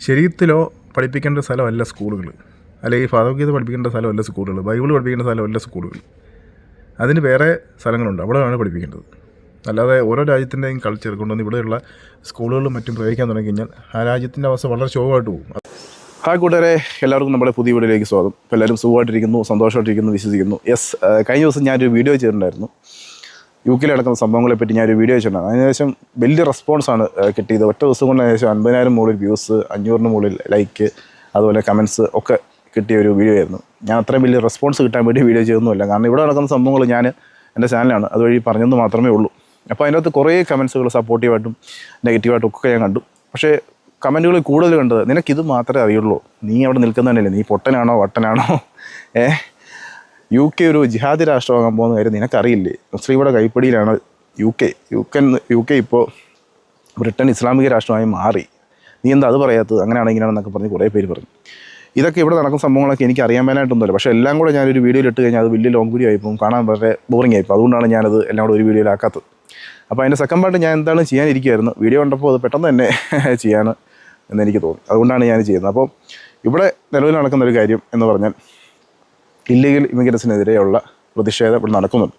ശരീരത്തിലോ പഠിപ്പിക്കേണ്ട സ്ഥലമല്ല സ്കൂളുകൾ. അല്ലെങ്കിൽ ഫാദോഗീത പഠിപ്പിക്കേണ്ട സ്ഥലമല്ല സ്കൂളുകൾ. ബൈബിൾ പഠിപ്പിക്കേണ്ട സ്ഥലമല്ല സ്കൂളുകൾ. അതിന് വേറെ സ്ഥലങ്ങളുണ്ട്. അവിടെയാണ് പഠിപ്പിക്കേണ്ടത്. അല്ലാതെ ഓരോ രാജ്യത്തിന്റെയും കൾച്ചർ കൊണ്ടുവന്ന് ഇവിടെയുള്ള സ്കൂളുകളിലും മറ്റും പ്രയോഗിക്കാൻ തുടങ്ങി കഴിഞ്ഞാൽ ആ രാജ്യത്തിന്റെ അവസ്ഥ വളരെ ശോകമായിട്ട് പോകും. ഹായ് കൂട്ടുകാരെ എല്ലാവർക്കും നമ്മുടെ പുതിയ വീഡിയോയിലേക്ക് സ്വാഗതം. എല്ലാവരും സുഖമായിട്ടിരിക്കുന്നു സന്തോഷമായിട്ടിരിക്കുന്നു വിശ്വസിക്കുന്നു. യെസ് കഴിഞ്ഞ ദിവസം ഞാനൊരു വീഡിയോ ചെയ്തിട്ടുണ്ടായിരുന്നു. യു കെയിൽ നടക്കുന്ന സംഭവങ്ങളെ പറ്റി ഞാൻ ഒരു വീഡിയോ ചോദിച്ചിട്ടുണ്ട് അതിനുശേഷം വലിയ റെസ്പോൺസാണ് കിട്ടിയത്. ഒറ്റ ദിവസം കൊണ്ട് ഏകദേശം അൻപതിനായിരം മുകളിൽ വ്യൂസ് അഞ്ഞൂറിന് മുകളിൽ ലൈക്ക് അതുപോലെ കമൻസ് ഒക്കെ കിട്ടിയ ഒരു വീഡിയോ ആയിരുന്നു. ഞാൻ അത്രയും വലിയ റെസ്പോൺസ് കിട്ടാൻ വേണ്ടി വീഡിയോ ചെയ്തൊന്നുമില്ല കാരണം ഇവിടെ നടക്കുന്ന സംഭവങ്ങൾ ഞാൻ എന്റെ ചാനലാണ് അതുവഴി പറഞ്ഞെന്ന് മാത്രമേ ഉള്ളൂ. അപ്പോൾ അതിനകത്ത് കുറേ കമൻസുകൾ സപ്പോർട്ടീവായിട്ടും നെഗറ്റീവായിട്ടും ഒക്കെ ഞാൻ കണ്ടു. പക്ഷേ കമന്റുകൾ കൂടുതൽ കണ്ടത് നിനക്കിത് മാത്രമേ അറിയുള്ളൂ. നീ അവിടെ നിൽക്കുന്നതന്നെയല്ലേ നീ പൊട്ടനാണോ വട്ടനാണോ? ഏ യു കെ ഒരു ജിഹാദി രാഷ്ട്രമാകാൻ പോകുന്ന കാര്യം നിനക്കറിയില്ലേ? മുസ്ലിങ്ങളുടെ കൈപ്പിടിയിലാണ് U K U K U K ഇപ്പോൾ ബ്രിട്ടൻ ഇസ്ലാമിക രാഷ്ട്രമായി മാറി. നീ എന്താ അത് പറയാത്തത്? അങ്ങനെയാണ് ഇങ്ങനെയാണെന്നൊക്കെ പറഞ്ഞ് കുറേ പേര് പറഞ്ഞു. ഇതൊക്കെ ഇവിടെ നടക്കുന്ന സംഭവങ്ങളൊക്കെ എനിക്ക് അറിയാൻ മേലായിട്ടൊന്നുമില്ല. പക്ഷേ എല്ലാം കൂടെ ഞാനൊരു വീഡിയോയിൽ ഇട്ട് കഴിഞ്ഞാൽ അത് വലിയ ലോങ് വീഡിയോ ആയിപ്പോൾ കാണാൻ വളരെ ബോറിംഗ് ആയിപ്പോൾ അതുകൊണ്ടാണ് ഞാനത് എല്ലാം കൂടെ ഒരു വീഡിയോയിലാക്കാത്തത് അപ്പോൾ അതിന്റെ സെക്കൻഡ് പാർട്ട് ഞാൻ എന്താണ് ചെയ്യാനിരിക്കുമായിരുന്നു വീഡിയോ കണ്ടപ്പോൾ അത് പെട്ടെന്ന് തന്നെ ചെയ്യാൻ എന്ന് എനിക്ക് തോന്നി. അതുകൊണ്ടാണ് ഞാൻ ചെയ്യുന്നത്. അപ്പോൾ ഇവിടെ നിലവിൽ നടക്കുന്ന ഒരു കാര്യം എന്ന് പറഞ്ഞാൽ ഇല്ലീഗൽ ഇമിഗ്രൻസിനെതിരെയുള്ള പ്രതിഷേധം ഇവിടെ നടക്കുന്നുണ്ട്.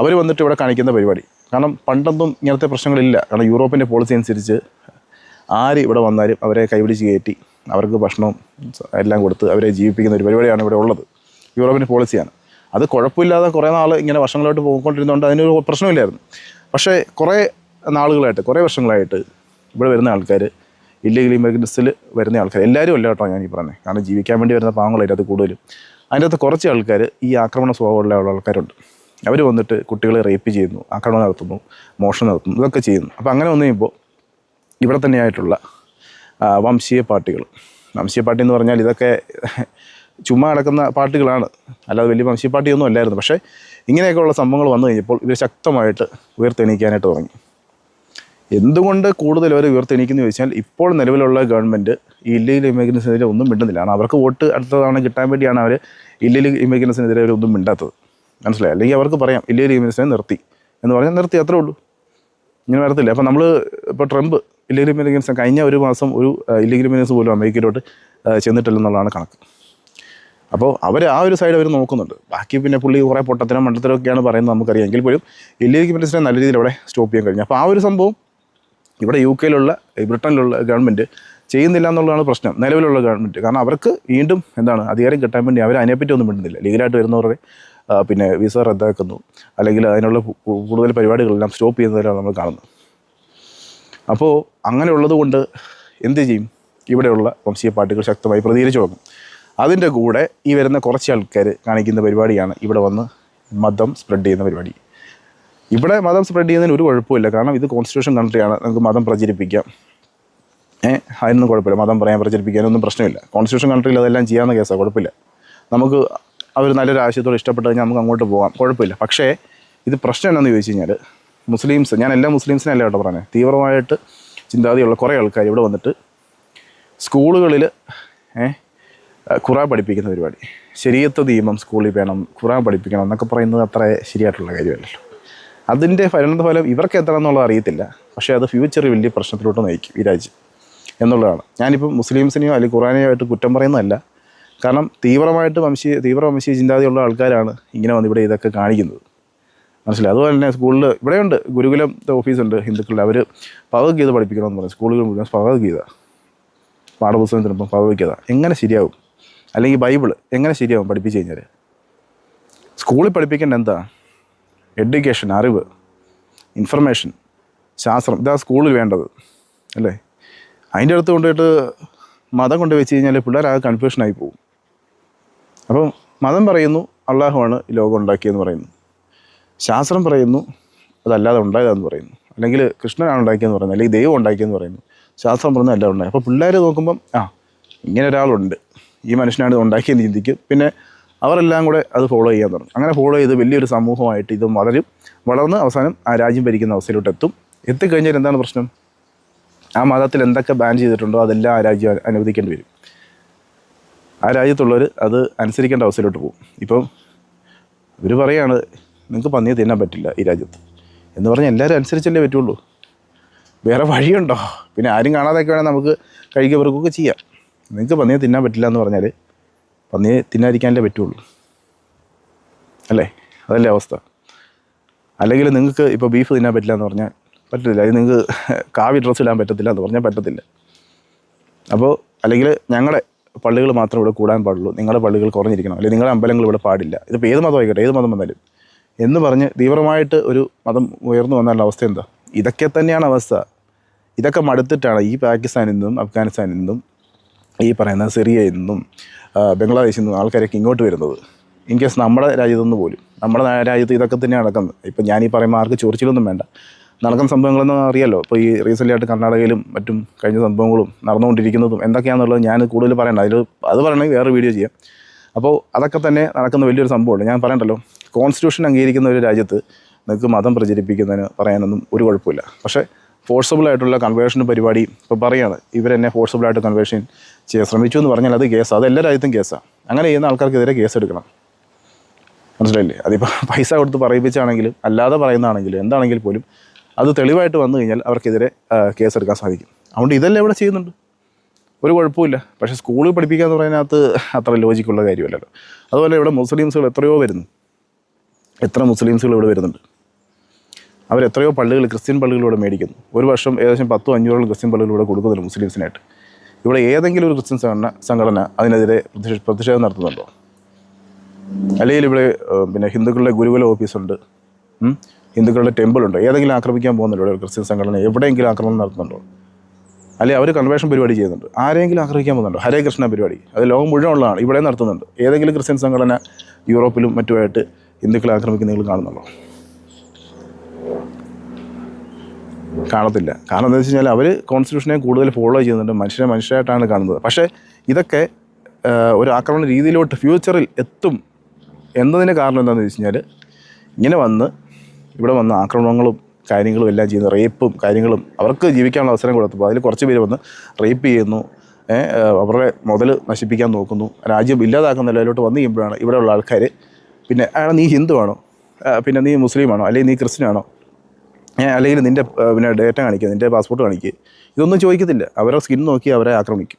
അവർ വന്നിട്ട് ഇവിടെ കാണിക്കുന്ന പരിപാടി. കാരണം പണ്ടൊന്നും ഇങ്ങനത്തെ പ്രശ്നങ്ങളില്ല. കാരണം യൂറോപ്പിന്റെ പോളിസി അനുസരിച്ച് ആര് ഇവിടെ വന്നാലും അവരെ കൈപിടിച്ച് കയറ്റി അവർക്ക് ഭക്ഷണവും എല്ലാം കൊടുത്ത് അവരെ ജീവിപ്പിക്കുന്ന ഒരു പരിപാടിയാണ് ഇവിടെ ഉള്ളത്. യൂറോപ്പിന്റെ പോളിസിയാണ് അത് കുഴപ്പമില്ലാതെ കുറേ നാൾ ഇങ്ങനെ വർഷങ്ങളായിട്ട് പോയിക്കൊണ്ടിരുന്നതുകൊണ്ട് അതിനൊരു പ്രശ്നമില്ലായിരുന്നു. പക്ഷേ കുറേ നാളുകളായിട്ട് കുറേ വർഷങ്ങളായിട്ട് ഇവിടെ വരുന്ന ആൾക്കാർ ഇല്ലീഗൽ ഇമിഗ്രൻസിൽ വരുന്ന ആൾക്കാർ എല്ലാവരും അല്ല കേട്ടോ ഞാൻ ഈ പറഞ്ഞത് കാരണം ജീവിക്കാൻ വേണ്ടി വരുന്ന പാവങ്ങളായിട്ട് അത് കൂടുതലും. അതിന്റെ അകത്ത് കുറച്ച് ആൾക്കാർ ഈ ആക്രമണ സ്വഭാവമുള്ള ആൾക്കാരുണ്ട്. അവർ വന്നിട്ട് കുട്ടികളെ റേപ്പ് ചെയ്യുന്നു ആക്രമണം നടത്തുന്നു മോഷണം നടത്തുന്നു ഇതൊക്കെ ചെയ്യുന്നു. അപ്പോൾ അങ്ങനെ വന്നു കഴിയുമ്പോൾ ഇവിടെ തന്നെയായിട്ടുള്ള വംശീയ പാർട്ടികൾ വംശീയ പാർട്ടി എന്ന് പറഞ്ഞാൽ ഇതൊക്കെ ചുമ്മാ നടക്കുന്ന പാർട്ടികളാണ്. അല്ലാതെ വലിയ വംശീയ പാർട്ടിയൊന്നും അല്ലായിരുന്നു. പക്ഷേ ഇങ്ങനെയൊക്കെയുള്ള സംഭവങ്ങൾ വന്നു കഴിഞ്ഞപ്പോൾ ഇവർ ശക്തമായിട്ട് ഉയർത്തെണീക്കാനായിട്ട് തുടങ്ങി. എന്തുകൊണ്ട് കൂടുതൽ അവർ ഉയർത്തെണീക്കുന്നു ചോദിച്ചാൽ ഇപ്പോൾ നിലവിലുള്ള ഗവൺമെന്റ് ഈ ഇല്ലീഗൽ ഇമിഗ്രൻസിനെതിരെ ഒന്നും മിണ്ടുന്നില്ല. കാരണം അവർക്ക് വോട്ട് അടുത്ത തവണ കിട്ടാൻ വേണ്ടിയാണ് അവർ ഇല്ലീഗൽ ഇമിഗ്രൻസിനെതിരെ ഒന്നും മിണ്ടാത്തത്. മനസ്സിലായി? അല്ലെങ്കിൽ അവർക്ക് പറയാം ഇല്ലീഗൽ ഇമിഗ്രൻസിനെ നിർത്തി എന്ന് പറഞ്ഞാൽ നിർത്തി അത്രേ ഉള്ളൂ. ഇങ്ങനെ വരത്തില്ല. അപ്പോൾ നമ്മൾ ഇപ്പോൾ ട്രംപ് ഇല്ലീഗൽ ഇമിഗ്രൻസ് കഴിഞ്ഞ ഒരു മാസം ഒരു ഇല്ലീഗൽ ഇമിഗ്രൻസ് പോലും അമേരിക്കയിലോട്ട് ചെന്നിട്ടില്ല ചെന്നിട്ടില്ലെന്നുള്ളതാണ് കണക്ക്. അപ്പോൾ അവർ ആ ഒരു സൈഡ് അവർ നോക്കുന്നുണ്ട്. ബാക്കി പിന്നെ പുള്ളി കുറേ പൊട്ടത്തിനും മണ്ടത്തിനും ഒക്കെയാണ് പറയുന്നത് നമുക്കറിയാം. എങ്കിൽ പോലും ഇല്ലീഗൽ ഇമിഗ്രൻസിനെ നല്ല രീതിയിൽ അവിടെ സ്റ്റോപ്പ് ചെയ്യാൻ കഴിഞ്ഞു. അപ്പോൾ ആ ഒരു സംഭവം ഇവിടെ യു കെയിലുള്ള ബ്രിട്ടനിലുള്ള ഗവൺമെന്റ് ചെയ്യുന്നില്ല എന്നുള്ളതാണ് പ്രശ്നം. നിലവിലുള്ള ഗവൺമെന്റ് കാരണം അവർക്ക് വീണ്ടും എന്താണ് അധികാരം കിട്ടാൻ വേണ്ടി അവർ അതിനെപ്പറ്റി ഒന്നും മിണ്ടുന്നില്ല. ലീഗലായിട്ട് വരുന്നവരെ പിന്നെ വിസ റദ്ദാക്കുന്നു. അല്ലെങ്കിൽ അതിനുള്ള കൂടുതൽ പരിപാടികളെല്ലാം സ്റ്റോപ്പ് ചെയ്യുന്നതിലാണ് നമ്മൾ കാണുന്നത്. അപ്പോൾ അങ്ങനെയുള്ളത് കൊണ്ട് എന്ത് ചെയ്യും? ഇവിടെയുള്ള വംശീയ പാർട്ടികൾ ശക്തമായി പ്രതികരിച്ചു തുടങ്ങും. അതിന്റെ കൂടെ ഈ വരുന്ന കുറച്ച് ആൾക്കാർ കാണിക്കുന്ന പരിപാടിയാണ് ഇവിടെ വന്ന് മതം സ്പ്രെഡ് ചെയ്യുന്ന പരിപാടി. ഇവിടെ മതം സ്പ്രെഡ് ചെയ്യുന്നതിന് ഒരു കുഴപ്പമില്ല കാരണം ഇത് കോൺസ്റ്റിറ്റ്യൂഷൻ കൺട്രിയാണ് നമുക്ക് മതം പ്രചരിപ്പിക്കാം. ഏഹ് അതിനൊന്നും കുഴപ്പമില്ല. മതം പറയാൻ പ്രചരിപ്പിക്കാനൊന്നും പ്രശ്നമില്ല. കോൺസ്റ്റിറ്റ്യൂഷൻ കൺട്രിയിൽ അതെല്ലാം ചെയ്യാവുന്ന കേസാണ് കുഴപ്പമില്ല. നമുക്ക് അവർ നല്ലൊരു ആശയത്തോട് ഇഷ്ടപ്പെട്ട് നമുക്ക് അങ്ങോട്ട് പോകാം. കുഴപ്പമില്ല. പക്ഷേ ഇത് പ്രശ്നം എന്താണെന്ന് ചോദിച്ചു കഴിഞ്ഞാൽ മുസ്ലിംസ് ഞാൻ എല്ലാ മുസ്ലിംസിനെ അല്ല കേട്ടോ പറഞ്ഞത് തീവ്രമായിട്ട് ചിന്താഗതിയുള്ള കുറേ ആൾക്കാർ ഇവിടെ വന്നിട്ട് സ്കൂളുകളിൽ ഏഹ് ഖുറാൻ പഠിപ്പിക്കുന്ന പരിപാടി. ശരീരത്ത് നിയമം സ്കൂളിൽ വേണം ഖുറാൻ പഠിപ്പിക്കണം എന്നൊക്കെ പറയുന്നത് അത്ര ശരിയായിട്ടുള്ള കാര്യമല്ലല്ലോ. അതിന്റെ ഫലം ഇവർക്ക് എത്ര എന്നുള്ളത് അറിയത്തില്ല. പക്ഷേ അത് ഫ്യൂച്ചറിൽ വലിയ പ്രശ്നത്തിലോട്ട് നയിക്കും ഈ രാജ്യം എന്നുള്ളതാണ്. ഞാനിപ്പോൾ മുസ്ലിംസിനെയോ അല്ലെങ്കിൽ ഖുറാനെയോ ആയിട്ട് കുറ്റം പറയുന്നതല്ല. കാരണം തീവ്രമായിട്ട് വംശീയ തീവ്ര വംശീയ ചിന്താഗതിയുള്ള ആൾക്കാരാണ് ഇങ്ങനെ വന്ന് ഇവിടെ ഇതൊക്കെ കാണിക്കുന്നത്. മനസ്സിലായി? അതുപോലെ തന്നെ സ്കൂളിൽ ഇവിടെയുണ്ട് ഗുരുകുലം ഓഫീസുണ്ട് ഹിന്ദുക്കളുടെ. അവർ ഭഗവത്ഗീത പഠിപ്പിക്കണമെന്ന് പറയും സ്കൂളുകൾ മുഴുവൻ ഭഗവത്ഗീത. പാഠപുസ്തകത്തിനൊപ്പം ഭഗവത്ഗീത. എങ്ങനെ ശരിയാവും? അല്ലെങ്കിൽ ബൈബിൾ എങ്ങനെ ശരിയാവും പഠിപ്പിച്ച് കഴിഞ്ഞാൽ സ്കൂളിൽ പഠിപ്പിക്കേണ്ട എന്താ? എഡ്യൂക്കേഷൻ അറിവ് ഇൻഫർമേഷൻ ശാസ്ത്രം ഇതാ സ്കൂളിൽ വേണ്ടത് അല്ലേ? അതിന്റെ അടുത്ത് കൊണ്ടുപോയിട്ട് മതം കൊണ്ട് വെച്ച് കഴിഞ്ഞാൽ പിള്ളേരാകെ കൺഫ്യൂഷനായി പോകും. അപ്പം മതം പറയുന്നു അള്ളാഹുവാണ് ഈ ലോകം ഉണ്ടാക്കിയെന്ന് പറയുന്നു. ശാസ്ത്രം പറയുന്നു അതല്ലാതെ ഉണ്ടായതാന്ന് പറയുന്നു. അല്ലെങ്കിൽ കൃഷ്ണനാണ് ഉണ്ടാക്കിയെന്ന് പറയുന്നത് അല്ലെങ്കിൽ ദൈവം ഉണ്ടാക്കിയെന്ന് പറയുന്നു. ശാസ്ത്രം പറയുന്നത് എല്ലാം ഉണ്ടായി. അപ്പോൾ പിള്ളേർ നോക്കുമ്പം ആ ഇങ്ങനെ ഒരാളുണ്ട്. ഈ മനുഷ്യനാണ് ഉണ്ടാക്കിയെന്ന് ചിന്തിക്കും. പിന്നെ അവരെല്ലാം കൂടെ അത് ഫോളോ ചെയ്യാൻ തുടങ്ങും. അങ്ങനെ ഫോളോ ചെയ്ത് വലിയൊരു സമൂഹമായിട്ട് ഇത് വളരും. വളർന്ന് അവസാനം ആ രാജ്യം ഭരിക്കുന്ന അവസ്ഥയിലോട്ട് എത്തും. എത്തിക്കഴിഞ്ഞാൽ എന്താണ് പ്രശ്നം? ആ മതത്തിൽ എന്തൊക്കെ ബാൻ ചെയ്തിട്ടുണ്ടോ അതെല്ലാം ആ രാജ്യം അനുവദിക്കേണ്ടി വരും. ആ രാജ്യത്തുള്ളവർ അത് അനുസരിക്കേണ്ട അവസ്ഥയിലോട്ട് പോകും. ഇപ്പം ഇവർ പറയാണ് നിങ്ങൾക്ക് പന്നിയെ തിന്നാൻ പറ്റില്ല ഈ രാജ്യത്ത്. എന്ന് പറഞ്ഞാൽ എല്ലാവരും അനുസരിച്ചല്ലേ പറ്റുള്ളൂ. വേറെ വഴിയുണ്ടോ? പിന്നെ ആരും കാണാതെയൊക്കെ വേണേൽ നമുക്ക് കഴിക്കവർക്കൊക്കെ ചെയ്യാം. നിങ്ങൾക്ക് പന്നിയെ തിന്നാൻ പറ്റില്ല എന്ന് പറഞ്ഞാൽ പന്നിയെ തിന്നാതിരിക്കാനല്ലേ പറ്റുള്ളൂ. അല്ലേ? അതല്ലേ അവസ്ഥ. അല്ലെങ്കിൽ നിങ്ങൾക്ക് ഇപ്പോൾ ബീഫ് തിന്നാൻ പറ്റില്ല എന്ന് പറഞ്ഞാൽ പറ്റത്തില്ല. അത് നിങ്ങൾക്ക് കാവി ഡ്രസ്സ് ഇടാൻ പറ്റത്തില്ല എന്ന് പറഞ്ഞാൽ പറ്റത്തില്ല. അപ്പോൾ അല്ലെങ്കിൽ ഞങ്ങളുടെ പള്ളികൾ മാത്രം ഇവിടെ കൂടാൻ പാടുള്ളൂ. നിങ്ങളുടെ പള്ളികൾ കുറഞ്ഞിരിക്കണം. അല്ലെങ്കിൽ നിങ്ങളുടെ അമ്പലങ്ങൾ ഇവിടെ പാടില്ല. ഇതിപ്പോൾ ഏത് മതം ആയിക്കോട്ടെ? ഏത് മതം വന്നാലും. എന്ന് പറഞ്ഞ് തീവ്രമായിട്ട് ഒരു മതം ഉയർന്നു വന്നാലുള്ള അവസ്ഥ എന്താ? ഇതൊക്കെ തന്നെയാണ് അവസ്ഥ. ഇതൊക്കെ മടുത്തിട്ടാണ് ഈ പാകിസ്ഥാനിൽ നിന്നും അഫ്ഗാനിസ്ഥാനിൽ നിന്നും ഈ പറയുന്ന സിറിയയിൽ നിന്നും ബംഗ്ലാദേശിൽ നിന്ന് ആൾക്കാരൊക്കെ ഇങ്ങോട്ട് വരുന്നത്. ഇൻ കേസ് നമ്മുടെ രാജ്യത്തുനിന്ന് പോലും. നമ്മുടെ രാജ്യത്ത് ഇതൊക്കെ തന്നെ നടക്കുന്നത്. ഇപ്പം ഞാനീ പറയുമ്പോൾ ആർക്ക് ചൊറിച്ചിലൊന്നും വേണ്ട. നടക്കുന്ന സംഭവങ്ങളെന്ന് അറിയാലോ. ഇപ്പോൾ ഈ റീസെന്റ് ആയിട്ട് കർണാടകയിലും മറ്റും കഴിഞ്ഞ സംഭവങ്ങളും നടന്നുകൊണ്ടിരിക്കുന്നതും എന്തൊക്കെയാണെന്നുള്ളത് ഞാൻ കൂടുതൽ പറയണ്ട. അതിൽ അത് പറയണമെങ്കിൽ വേറെ വീഡിയോ ചെയ്യാം. അപ്പോൾ അതൊക്കെ തന്നെ നടക്കുന്ന വലിയൊരു സംഭവമുണ്ട് ഞാൻ പറയണ്ടല്ലോ. കോൺസ്റ്റിറ്റ്യൂഷൻ അംഗീകരിക്കുന്ന ഒരു രാജ്യത്ത് നിങ്ങൾക്ക് മതം പ്രചരിപ്പിക്കുന്നതിന് പറയാനൊന്നും ഒരു കുഴപ്പമില്ല. പക്ഷേ ഫോഴ്സബിൾ ആയിട്ടുള്ള കൺവേർഷൻ പരിപാടി ഇപ്പോൾ പറയുകയാണ് ഇവരെന്നെ ഫോഴ്സബിളായിട്ട് കൺവേർഷൻ ചെയ്യാൻ ശ്രമിച്ചു എന്ന് പറഞ്ഞാൽ അത് കേസാണ് അത് എല്ലാ രാജ്യത്തും കേസാണ് അങ്ങനെ ചെയ്യുന്ന ആൾക്കാർക്കെതിരെ കേസ് എടുക്കണം. മനസ്സിലായില്ലേ? അതിപ്പോൾ പൈസ കൊടുത്ത് പറയിപ്പിച്ചാണെങ്കിലും അല്ലാതെ പറയുന്നതാണെങ്കിലും എന്താണെങ്കിൽ പോലും അത് തെളിവായിട്ട് വന്നു കഴിഞ്ഞാൽ അവർക്കെതിരെ കേസ് കേസെടുക്കാൻ സാധിക്കും. അതുകൊണ്ട് ഇതെല്ലാം ഇവിടെ ചെയ്യുന്നുണ്ട്. ഒരു കുഴപ്പമില്ല പക്ഷേ സ്കൂളിൽ പഠിപ്പിക്കുക എന്ന് പറയുന്നതിനകത്ത് അത്ര ലോജിക്കുള്ള കാര്യമല്ലല്ലോ. അതുപോലെ ഇവിടെ മുസ്ലിംസുകൾ എത്രയോ വരുന്നു. എത്ര മുസ്ലിംസുകൾ ഇവിടെ വരുന്നുണ്ട്. അവരെത്രയോ പള്ളികൾ ക്രിസ്ത്യൻ പള്ളികളിലൂടെ മേടിക്കുന്നു. ഒരു വർഷം ഏകദേശം പത്തോ അഞ്ഞൂറോളം ക്രിസ്ത്യൻ പള്ളികളിലൂടെ കൊടുക്കുന്നുണ്ട് മുസ്ലിംസിനായിട്ട്. ഇവിടെ ഏതെങ്കിലും ഒരു ക്രിസ്ത്യൻ സംഘടന സംഘടന അതിനെതിരെ പ്രതിഷേ പ്രതിഷേധം നടത്തുന്നുണ്ടോ? അല്ലെങ്കിൽ ഇവിടെ പിന്നെ ഹിന്ദുക്കളുടെ ഗുരുകുല ഓഫീസുണ്ട്? ഹിന്ദുക്കളുടെ ടെമ്പിൾ ഉണ്ട് ഏതെങ്കിലും ആക്രമിക്കാൻ പോകുന്നുണ്ടോ ഇവിടെ ക്രിസ്ത്യൻ സംഘടന? എവിടെയെങ്കിലും ആക്രമണം നടത്തുന്നുണ്ടോ? അല്ലെങ്കിൽ അവർ കൺവേഷൻ പരിപാടി ചെയ്യുന്നുണ്ട്. ആരെങ്കിലും ആക്രമിക്കാൻ പോകുന്നുണ്ടോ? ഹരേ കൃഷ്ണ പരിപാടി. അത് ലോകം മുഴുവൻ ഉള്ളതാണ് ഇവിടെ നടത്തുന്നുണ്ട്. ഏതെങ്കിലും ക്രിസ്ത്യൻ സംഘടന യൂറോപ്പിലും മറ്റുമായിട്ട് ഹിന്ദുക്കളെ ആക്രമിക്കുന്ന നിങ്ങൾ കാണുന്നുണ്ടോ? കാണത്തില്ല. കാരണം എന്താ വെച്ച് കഴിഞ്ഞാൽ അവർ കോൺസ്റ്റിറ്റ്യൂഷനെ കൂടുതൽ ഫോളോ ചെയ്യുന്നുണ്ട്. മനുഷ്യനെ മനുഷ്യരായിട്ടാണ് കാണുന്നത്. പക്ഷേ ഇതൊക്കെ ഒരു ആക്രമണ രീതിയിലോട്ട് ഫ്യൂച്ചറിൽ എത്തും എന്നതിന് കാരണം എന്താണെന്ന് വെച്ച് കഴിഞ്ഞാൽ ഇങ്ങനെ വന്ന് ഇവിടെ വന്ന് ആക്രമണങ്ങളും കാര്യങ്ങളും എല്ലാം ചെയ്യുന്ന. റേപ്പും കാര്യങ്ങളും അവർക്ക് ജീവിക്കാനുള്ള അവസരം കൊടുത്തപ്പോൾ അതിൽ കുറച്ച് പേര് വന്ന് റേപ്പ് ചെയ്യുന്നു. അവരുടെ മുതൽ നശിപ്പിക്കാൻ നോക്കുന്നു. രാജ്യം ഇല്ലാതാക്കുന്ന നിലയിലോട്ട് വന്നു കഴിയുമ്പോഴാണ് ഇവിടെയുള്ള ആൾക്കാർ പിന്നെ അയാൾ നീ ഹിന്ദുവാണോ? പിന്നെ നീ മുസ്ലിമാണോ? അല്ലെങ്കിൽ നീ ക്രിസ്ത്യനാണോ? അല്ലെങ്കിൽ നിന്റെ പിന്നെ ഡേറ്റ കാണിക്കുക നിന്റെ പാസ്പോർട്ട് കാണിക്കുക ഇതൊന്നും ചോദിക്കത്തില്ല. അവരെ സ്കിൻ നോക്കി അവരെ ആക്രമിക്കും.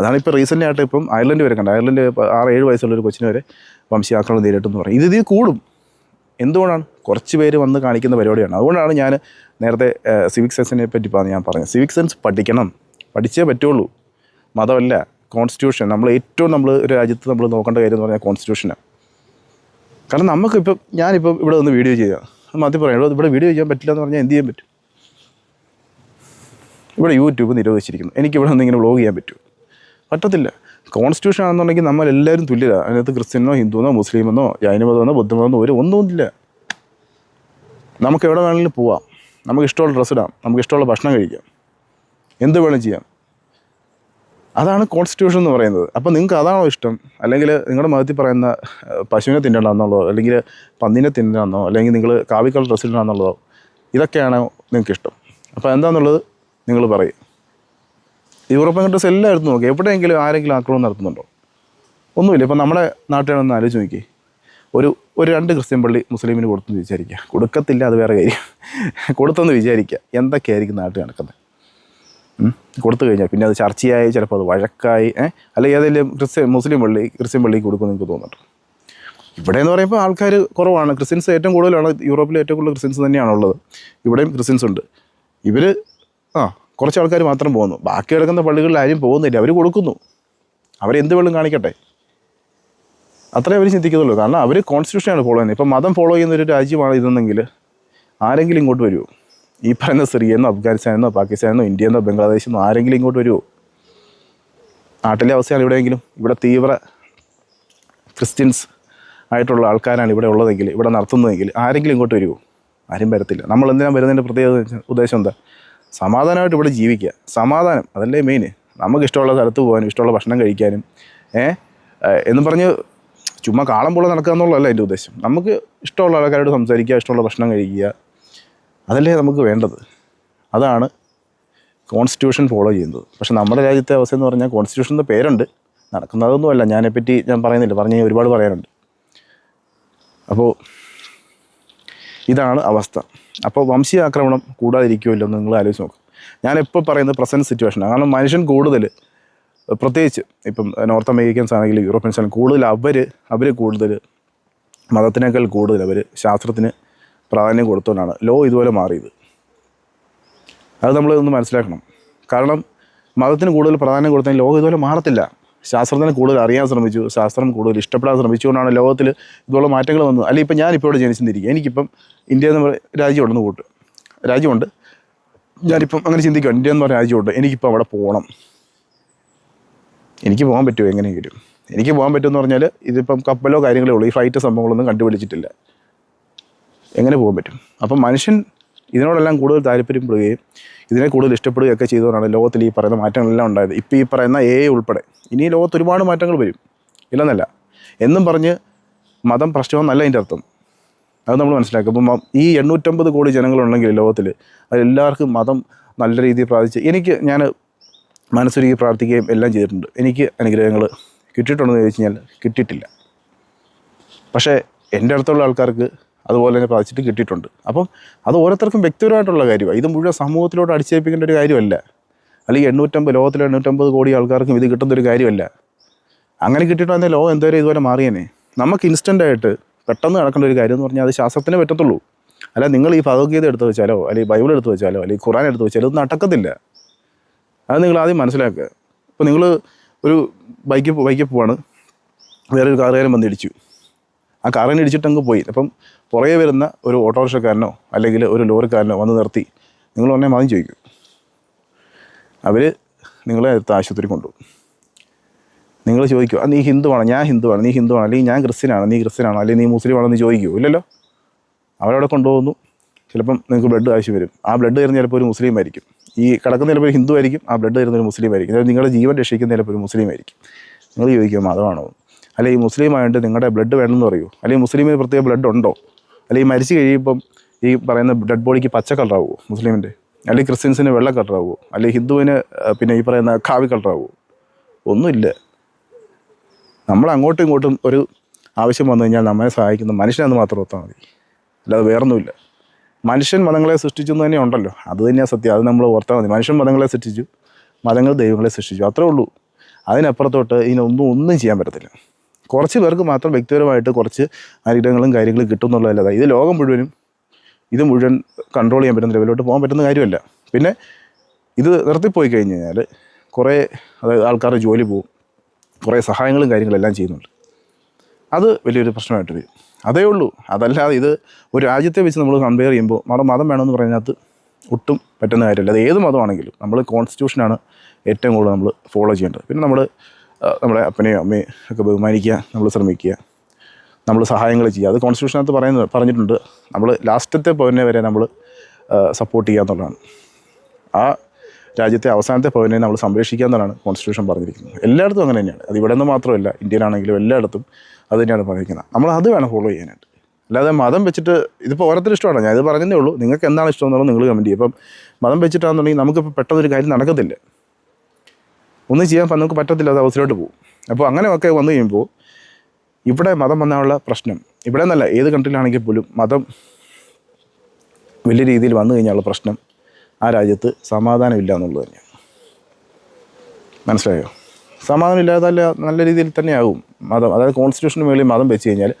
അതാണ് ഇപ്പോൾ റീസെന്റ് ആയിട്ട് ഇപ്പം അയർലൻഡ് വരെ കണ്ടത്. അയർലൻഡ് ആറ് ഏഴ് വയസ്സുള്ള ഒരു കൊച്ചിനെ വരെ വംശീയാക്രമണം നേരിട്ടെന്ന് പറയും. ഇത് ഇതിൽ കൂടും. എന്തുകൊണ്ടാണ്? കുറച്ച് പേര് വന്ന് കാണിക്കുന്ന പരിപാടിയാണ്. അതുകൊണ്ടാണ് ഞാൻ നേരത്തെ സിവിക് സെൻസിനെ പറ്റി ഞാൻ പറഞ്ഞത്. സിവിക് സെൻസ് പഠിക്കണം. പഠിച്ചേ പറ്റുള്ളൂ. മതമല്ല. കോൺസ്റ്റിറ്റ്യൂഷൻ നമ്മൾ ഏറ്റവും നമ്മൾ ഒരു രാജ്യത്ത് നമ്മൾ നോക്കേണ്ട കാര്യം എന്ന് പറഞ്ഞാൽ കോൺസ്റ്റിറ്റ്യൂഷനാണ് കാരണം നമുക്കിപ്പം ഞാനിപ്പം ഇവിടെ ഒന്ന് വീഡിയോ ചെയ്യുക. മതി പറയാം. ഇവിടെ വീഡിയോ ചെയ്യാൻ പറ്റില്ല എന്ന് പറഞ്ഞാൽ എന്ത് ചെയ്യാൻ പറ്റും? ഇവിടെ യൂട്യൂബ് നിരോധിച്ചിരിക്കുന്നു. എനിക്കിവിടെ നിന്ന് ഇങ്ങനെ വ്ളോഗ് ചെയ്യാൻ പറ്റും പറ്റത്തില്ല. കോൺസ്റ്റിറ്റ്യൂഷൻ ആണെന്നുണ്ടെങ്കിൽ നമ്മൾ എല്ലാവരും തുല്യരാണ് അതിനകത്ത് ക്രിസ്ത്യനോ ഹിന്ദുവെന്നോ മുസ്ലിമെന്നോ ജൈനമതമെന്നോ ബുദ്ധമതമെന്നോ ഒരു ഒന്നുമില്ല നമുക്ക് എവിടെ വേണമെങ്കിലും പോവാം. നമുക്ക് ഇഷ്ടമുള്ള ഡ്രസ്സ് ഇടാം. നമുക്ക് ഇഷ്ടമുള്ള ഭക്ഷണം കഴിക്കാം. എന്ത് വേണം ചെയ്യാം. അതാണ് കോൺസ്റ്റിറ്റ്യൂഷൻ എന്ന് പറയുന്നത്. അപ്പോൾ നിങ്ങൾക്ക് അതാണോ ഇഷ്ടം? അല്ലെങ്കിൽ നിങ്ങളുടെ മതത്തിൽ പറയുന്ന പശുവിനെ തിന്നണമെന്നുള്ളതോ അല്ലെങ്കിൽ പന്നിനെ തിന്നണമെന്നോ അല്ലെങ്കിൽ നിങ്ങൾ കാവിക്കൾ ഡ്രസ്സ് ഇടണമെന്നുള്ളതോ ഇതൊക്കെയാണോ നിങ്ങൾക്ക് ഇഷ്ടം. അപ്പോൾ എന്താണെന്നുള്ളത് നിങ്ങൾ പറയും. യൂറോപ്യൻ കൺട്രീസ് എല്ലായിടത്തും നോക്കി. എവിടെയെങ്കിലും ആരെങ്കിലും ആക്രമണം നടത്തുന്നുണ്ടോ? ഒന്നുമില്ല. ഇപ്പം നമ്മുടെ നാട്ടിലാണെന്ന് ആലോചിച്ച് നോക്കി ഒരു ഒരു രണ്ട് ക്രിസ്ത്യൻ പള്ളി മുസ്ലിമിന് കൊടുത്തെന്ന് വിചാരിക്കുക. കൊടുക്കത്തില്ല അത് വേറെ കാര്യം. കൊടുത്തെന്ന് വിചാരിക്കുക. എന്തൊക്കെയായിരിക്കും നാട്ടിൽ നടക്കുന്നത്. കൊടുത്തു കഴിഞ്ഞാൽ പിന്നെ അത് ചർച്ചയായി ചിലപ്പോൾ അത് വഴക്കായി അല്ലെങ്കിൽ ഏതെങ്കിലും ക്രിസ്ത്യൻ മുസ്ലിം പള്ളി ക്രിസ്ത്യൻ പള്ളിക്ക് കൊടുക്കുമെന്ന് എനിക്ക് തോന്നുന്നുണ്ട്. ഇവിടെ എന്ന് പറയുമ്പോൾ ആൾക്കാർ കുറവാണ്. ക്രിസ്ത്യൻസ് ഏറ്റവും കൂടുതലാണ് യൂറോപ്പിൽ ഏറ്റവും കൂടുതൽ ക്രിസ്ത്യൻസ് തന്നെയാണ് ഉള്ളത്. ഇവിടെയും ക്രിസ്ത്യൻസ് ഉണ്ട്. ഇവർ ആ കുറച്ച് ആൾക്കാർ മാത്രം പോകുന്നു. ബാക്കി കിടക്കുന്ന പള്ളികളിൽ ആരും പോകുന്നില്ല. അവർ കൊടുക്കുന്നു. അവരെന്ത് വെള്ളം കാണിക്കട്ടെ. അത്രേ അവർ ചിന്തിക്കുന്നുള്ളൂ. കാരണം അവർ കോൺസ്റ്റിറ്റ്യൂഷനാണ് ഫോളോ ചെയ്യുന്നത്. ഇപ്പം മതം ഫോളോ ചെയ്യുന്ന ഒരു രാജ്യമാണ് ഇതെന്നെങ്കിൽ ആരെങ്കിലും ഇങ്ങോട്ട് വരുമോ ഈ പറയുന്ന സിറിയെന്നോ അഫ്ഗാനിസ്ഥാനെന്നോ പാകിസ്ഥാനെന്നോ ഇന്ത്യയെന്നോ ബംഗ്ലാദേശെന്നോ ആരെങ്കിലും ഇങ്ങോട്ട് വരുമോ നാട്ടിലെ അവസ്ഥയാണ് ഇവിടെയെങ്കിലും. ഇവിടെ തീവ്ര ക്രിസ്ത്യൻസ് ആയിട്ടുള്ള ആൾക്കാരാണ് ഇവിടെ ഉള്ളതെങ്കിൽ ഇവിടെ നടത്തുന്നതെങ്കിൽ ആരെങ്കിലും ഇങ്ങോട്ട് വരുമോ ആരും വരത്തില്ല. നമ്മൾ എന്തിനാണ് വരുന്നതിന്റെ പ്രത്യേക ഉദ്ദേശം- എന്താ? സമാധാനമായിട്ട് ഇവിടെ ജീവിക്കുക. സമാധാനം അതല്ലേ മെയിൻ നമുക്ക് ഇഷ്ടമുള്ള സ്ഥലത്ത് പോകാനും ഇഷ്ടമുള്ള ഭക്ഷണം കഴിക്കാനും ഏ? എന്ന് പറഞ്ഞ് ചുമ്മാ കാളം പോലെ നടക്കുക എന്നുള്ളതല്ല എന്റെ ഉദ്ദേശം. നമുക്ക് ഇഷ്ടമുള്ള ആൾക്കാരോട് സംസാരിക്കുക ഇഷ്ടമുള്ള ഭക്ഷണം കഴിക്കുക അതല്ലേ നമുക്ക് വേണ്ടത്? അതാണ് കോൺസ്റ്റിറ്റ്യൂഷൻ ഫോളോ ചെയ്യുന്നത്. പക്ഷേ നമ്മുടെ രാജ്യത്തെ അവസ്ഥ എന്ന് പറഞ്ഞാൽ കോൺസ്റ്റിറ്റ്യൂഷൻ എന്ന പേരുണ്ട് നടക്കുന്നതൊന്നുമല്ല ഞാനെപ്പറ്റി ഞാൻ പറയുന്നില്ല. പറഞ്ഞ് ഒരുപാട് പറയാനുണ്ട്. അപ്പോൾ ഇതാണ് അവസ്ഥ. അപ്പോൾ വംശീയ ആക്രമണം കൂടാതിരിക്കുമല്ലോ എന്ന് നിങ്ങൾ ആലോചിച്ച് നോക്കും. ഞാനിപ്പോൾ പറയുന്നത് പ്രസന്റ് സിറ്റുവേഷനാണ് കാരണം മനുഷ്യൻ കൂടുതൽ പ്രത്യേകിച്ച് ഇപ്പം നോർത്ത് അമേരിക്കൻസ് ആണെങ്കിലും യൂറോപ്യൻസ് ആണെങ്കിലും കൂടുതൽ അവർ അവർ കൂടുതൽ മതത്തിനേക്കാൾ കൂടുതൽ അവർ ശാസ്ത്രത്തിന് പ്രാധാന്യം കൊടുത്തുകൊണ്ടാണ് ലോ ഇതുപോലെ മാറിയത്. അത് നമ്മൾ ഒന്ന് മനസ്സിലാക്കണം. കാരണം മതത്തിന് കൂടുതൽ പ്രാധാന്യം കൊടുത്താൽ ലോകം ഇതുപോലെ മാറത്തില്ല. ശാസ്ത്രത്തിന് കൂടുതൽ അറിയാൻ ശ്രമിച്ചു. ശാസ്ത്രം കൂടുതൽ ഇഷ്ടപ്പെടാൻ ശ്രമിച്ചുകൊണ്ടാണ് ലോകത്തിൽ ഇതുപോലെ മാറ്റങ്ങൾ വന്നത്. അല്ലെങ്കിൽ ഇപ്പം ഞാനിപ്പോൾ ഇവിടെ ജനിച്ചിരിക്കുക എനിക്കിപ്പം ഇന്ത്യ എന്ന് പറയുന്ന രാജ്യമുണ്ടെന്ന് കൂട്ട്. രാജ്യമുണ്ട്. ഞാനിപ്പം അങ്ങനെ ചിന്തിക്കുക ഇന്ത്യ എന്ന് പറഞ്ഞ രാജ്യമുണ്ട്. എനിക്കിപ്പോൾ അവിടെ പോകണം. എനിക്ക് പോകാൻ പറ്റുമോ? എങ്ങനെയെങ്കിലും. എനിക്ക് പോകാൻ പറ്റുമെന്ന് പറഞ്ഞാൽ ഇതിപ്പം കപ്പലോ കാര്യങ്ങളോ ഉള്ളൂ. ഈ ഫ്ലൈറ്റ് സംഭവങ്ങളൊന്നും കണ്ടുപിടിച്ചിട്ടില്ല. എങ്ങനെ പോകാൻ പറ്റും? അപ്പം മനുഷ്യൻ ഇതിനോടെല്ലാം കൂടുതൽ താല്പര്യപ്പെടുകയും ഇതിനെ കൂടുതൽ ഇഷ്ടപ്പെടുകയും ഒക്കെ ചെയ്തുകൊണ്ടാണ് ലോകത്തിൽ ഈ പറയുന്ന മാറ്റങ്ങളെല്ലാം ഉണ്ടായത്. ഇപ്പോൾ ഈ പറയുന്ന എ ഉൾപ്പെടെ. ഇനി ലോകത്ത് ഒരുപാട് മാറ്റങ്ങൾ വരും. ഇല്ലെന്നല്ല. എന്നും പറഞ്ഞ് മതം പ്രശ്നമെന്നല്ല അതിന്റെ അർത്ഥം. അത് നമ്മൾ മനസ്സിലാക്കും. അപ്പം ഈ എണ്ണൂറ്റമ്പത് കോടി ജനങ്ങളുണ്ടെങ്കിൽ ലോകത്തിൽ അതെല്ലാവർക്കും മതം നല്ല രീതിയിൽ പ്രാർത്ഥിച്ച് എനിക്ക് ഞാൻ മനസ്സൊരുക്കി പ്രാർത്ഥിക്കുകയും എല്ലാം ചെയ്തിട്ടുണ്ട്. എനിക്ക് അനുഗ്രഹങ്ങൾ കിട്ടിയിട്ടുണ്ടെന്ന് ചോദിച്ചു കഴിഞ്ഞാൽ കിട്ടിയിട്ടില്ല. പക്ഷേ എന്റെ അടുത്തുള്ള ആൾക്കാർക്ക് അതുപോലെ തന്നെ പ്രാർത്ഥിച്ചിട്ട് കിട്ടിയിട്ടുണ്ട്. അപ്പം അത് ഓരോരുത്തർക്കും വ്യക്തിപരമായിട്ടുള്ള കാര്യമാണ്. ഇത് മുഴുവൻ സമൂഹത്തിലോട്ട് അടിച്ചേൽപ്പിക്കേണ്ട ഒരു കാര്യമല്ല. അല്ലെങ്കിൽ എണ്ണൂറ്റമ്പത് ലോകത്തിലെ എണ്ണൂറ്റമ്പത് കോടി ആൾക്കാർക്കും ഇത് കിട്ടുന്ന ഒരു കാര്യമല്ല. അങ്ങനെ കിട്ടിയിട്ടുണ്ടെങ്കിൽ ലോകം എന്തോരം ഇതുപോലെ മാറിയേനെ? നമുക്ക് ഇൻസ്റ്റന്റ് ആയിട്ട് പെട്ടെന്ന് നടക്കേണ്ട ഒരു കാര്യം എന്ന് പറഞ്ഞാൽ അത് ശാസ്ത്രത്തിനെ പറ്റത്തുള്ളൂ. അല്ല നിങ്ങൾ ഈ ഭഗവത്ഗീത എടുത്ത് വെച്ചാലോ അല്ലെങ്കിൽ ബൈബിൾ എടുത്ത് വെച്ചാലോ അല്ലെങ്കിൽ ഖുറാൻ എടുത്ത് വെച്ചാലോ ഇത് നടക്കത്തില്ല. അത് നിങ്ങൾ ആദ്യം മനസ്സിലാക്കുക. ഇപ്പോൾ നിങ്ങൾ ഒരു ബൈക്കിൽ ബൈക്കിൽ പോവാണ്. വേറൊരു കാറുകാരൻ വന്ന് ഇടിച്ചു. ആ കാറിനെ ഇടിച്ചിട്ടങ്ങ് പോയി. അപ്പം പുറകെ വരുന്ന ഒരു ഓട്ടോറിക്ഷക്കാരനോ അല്ലെങ്കിൽ ഒരു ലോറിക്കാരനോ വന്ന് നിർത്തി നിങ്ങൾ ഉടനെ മതം ചോദിക്കും. അവർ നിങ്ങളെ അടുത്ത് ആശുപത്രി കൊണ്ടുപോകും. നിങ്ങൾ ചോദിക്കും ആ നീ ഹിന്ദുവാണ് ഞാൻ ഹിന്ദുവാണ് നീ ഹിന്ദുവാണ് അല്ലെങ്കിൽ ഞാൻ ക്രിസ്ത്യനാണ് നീ ക്രിസ്ത്യനാണോ അല്ലെങ്കിൽ നീ മുസ്ലിം ആണെന്ന് ചോദിക്കൂ. ഇല്ലല്ലോ. അവരവിടെ കൊണ്ടുപോകുന്നു. ചിലപ്പം നിങ്ങൾക്ക് ബ്ലഡ് ആവശ്യം വരും. ആ ബ്ലഡ് തരുന്ന ചിലപ്പോൾ ഒരു മുസ്ലിം ആയിരിക്കും. ഈ കിടക്കുന്ന ചിലപ്പോൾ ഒരു ഹിന്ദു ആയിരിക്കും ആ ബ്ലഡ് തരുന്ന ഒരു മുസ്ലിം ആയിരിക്കും. നിങ്ങളുടെ ജീവൻ രക്ഷിക്കുന്ന ചിലപ്പോൾ ഒരു മുസ്ലിം ആയിരിക്കും. നിങ്ങൾ ചോദിക്കുമ്പോൾ മതമാണോ? അല്ലെങ്കിൽ ഈ മുസ്ലിം നിങ്ങളുടെ ബ്ലഡ് വേണമെന്ന് പറയൂ. അല്ലെങ്കിൽ മുസ്ലിമിന് പ്രത്യേക ബ്ലഡ് ഉണ്ടോ? അല്ലെങ്കിൽ മരിച്ചു കഴിയുമ്പം ഈ പറയുന്ന ഡെഡ് ബോഡിക്ക് പച്ച കളറാവുമോ മുസ്ലിമിന്റെ അല്ലെങ്കിൽ ക്രിസ്ത്യൻസിന് വെള്ള കളറാവുമോ അല്ലെങ്കിൽ ഹിന്ദുവിന് പിന്നെ ഈ പറയുന്ന കാവി കളറാവുമോ ഒന്നുമില്ല. നമ്മൾ അങ്ങോട്ടും ഇങ്ങോട്ടും ഒരു ആവശ്യം വന്നു കഴിഞ്ഞാൽ നമ്മളെ സഹായിക്കുന്ന മനുഷ്യനെന്ന് മാത്രം ഓർത്താൽ മതി. അല്ലാതെ വേറൊന്നുമില്ല. മനുഷ്യൻ മതങ്ങളെ സൃഷ്ടിച്ചു എന്ന് തന്നെ ഉണ്ടല്ലോ. അത് തന്നെയാണ് സത്യം. അത് നമ്മൾ ഓർത്താൽ മതി. മനുഷ്യൻ മതങ്ങളെ സൃഷ്ടിച്ചു. മതങ്ങൾ ദൈവങ്ങളെ സൃഷ്ടിച്ചു. അത്രേ ഉള്ളൂ. അതിനപ്പുറത്തോട്ട് ഇതിനൊന്നും ഒന്നും ചെയ്യാൻ പറ്റത്തില്ല. കുറച്ച് പേർക്ക് മാത്രം വ്യക്തിപരമായിട്ട് കുറച്ച് അനുഗ്രഹങ്ങളും കാര്യങ്ങളും കിട്ടും എന്നുള്ളതല്ല ഇത് ലോകം മുഴുവനും ഇത് മുഴുവൻ കൺട്രോൾ ചെയ്യാൻ പറ്റുന്ന ലെവലിലോട്ട് പോകാൻ പറ്റുന്ന കാര്യമല്ല. പിന്നെ ഇത് നിർത്തിപ്പോയി കഴിഞ്ഞ് കഴിഞ്ഞാൽ കുറേ അതായത് ആൾക്കാരുടെ ജോലി പോകും കുറേ സഹായങ്ങളും കാര്യങ്ങളെല്ലാം ചെയ്യുന്നുണ്ട്. അത് വലിയൊരു പ്രശ്നമായിട്ട് വരും അതേ ഉള്ളൂ. അതല്ലാതെ ഇത് ഒരു രാജ്യത്തെ വെച്ച് നമ്മൾ കമ്പയർ ചെയ്യുമ്പോൾ നമ്മുടെ മതം വേണമെന്ന് പറയുന്നതിനകത്ത് ഒട്ടും പറ്റുന്ന കാര്യമല്ല. അത് ഏത് മതമാണെങ്കിലും നമ്മൾ കോൺസ്റ്റിറ്റ്യൂഷനാണ് ഏറ്റവും കൂടുതൽ നമ്മൾ ഫോളോ ചെയ്യേണ്ടത്. പിന്നെ നമ്മൾ നമ്മുടെ അപ്പനെയും അമ്മയും ഒക്കെ ബഹുമാനിക്കുക നമ്മൾ ശ്രമിക്കുക നമ്മൾ സഹായങ്ങൾ ചെയ്യുക. അത് കോൺസ്റ്റിറ്റ്യൂഷനകത്ത് പറയുന്നത് പറഞ്ഞിട്ടുണ്ട്. നമ്മൾ ലാസ്റ്റത്തെ പൗരനെ വരെ നമ്മൾ സപ്പോർട്ട് ചെയ്യുക എന്നുള്ളതാണ്. ആ രാജ്യത്തെ അവസാനത്തെ പൗരനെ നമ്മൾ സംരക്ഷിക്കുക എന്നാണ് കോൺസ്റ്റിറ്റ്യൂഷൻ പറഞ്ഞിരിക്കുന്നത്. എല്ലായിടത്തും അങ്ങനെ തന്നെയാണ്. അത് ഇവിടെ നിന്ന് മാത്രമല്ല ഇന്ത്യയിലാണെങ്കിലും എല്ലായിടത്തും അത് തന്നെയാണ് പറഞ്ഞിരിക്കുന്നത്. നമ്മൾ അത് വേണം ഫോളോ ചെയ്യാനായിട്ട്. അല്ലാതെ മതം വെച്ചിട്ട് ഇതിപ്പോൾ ഓരോരുത്തർ ഇഷ്ടമാണ്. ഞാൻ ഇത് പറഞ്ഞതേ ഉള്ളൂ. നിങ്ങൾക്ക് എന്താണ് ഇഷ്ടം എന്നുള്ളത് നിങ്ങൾ കമന്റ് ചെയ്യും അപ്പം മതം വെച്ചിട്ടാണെന്നുണ്ടെങ്കിൽ നമുക്കിപ്പോൾ പെട്ടെന്നൊരു കാര്യം നടക്കത്തില്ല. ഒന്നും ചെയ്യാൻ നമുക്ക് പറ്റത്തില്ല അത് ഹൗസിലോട്ട് പോകും. അപ്പോൾ അങ്ങനെയൊക്കെ വന്നു കഴിയുമ്പോൾ ഇവിടെ മതം വന്നാലുള്ള പ്രശ്നം ഇവിടെ എന്നല്ല ഏത് കൺട്രിയിലാണെങ്കിൽ പോലും മതം വലിയ രീതിയിൽ വന്നു കഴിഞ്ഞാലുള്ള പ്രശ്നം ആ രാജ്യത്ത് സമാധാനമില്ല എന്നുള്ളത് തന്നെയാണ്. മനസ്സിലായോ? സമാധാനം ഇല്ലാതല്ല നല്ല രീതിയിൽ തന്നെ ആകും മതം. അതായത് കോൺസ്റ്റിറ്റ്യൂഷന് മുകളിൽ മതം വെച്ച് കഴിഞ്ഞാൽ